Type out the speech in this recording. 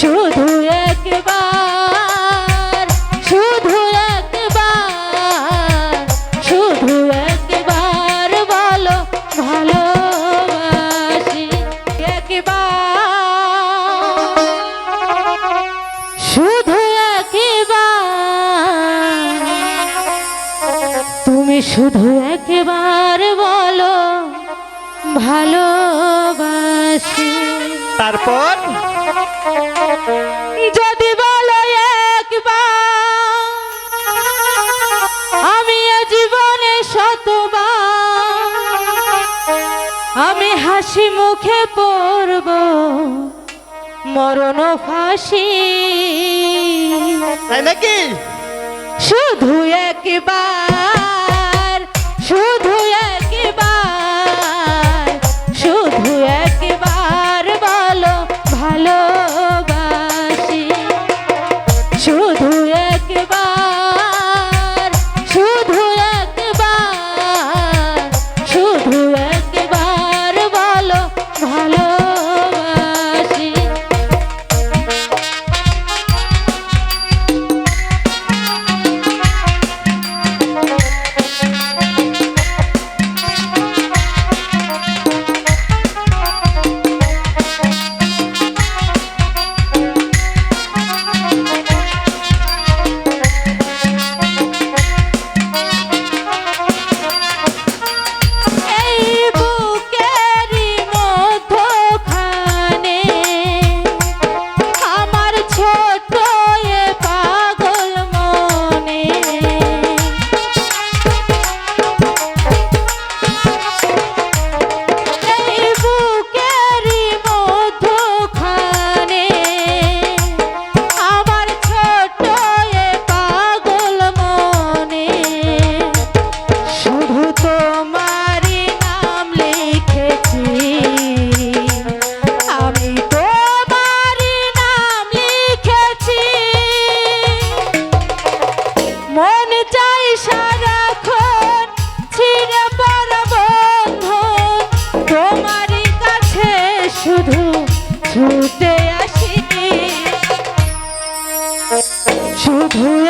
শুধু একবার শুধু একবার শুধু একবার বলো ভালোবাসি, একবার। শুধু একবার, তুমি শুধু একবার বলো ভালোবাসি। তারপর? যদি বলো একবার আমি এ জীবনে শতবার আমি হাসি মুখে পড়ব মরণ ফাঁসি। নাকি? শুধু একবার। Oh.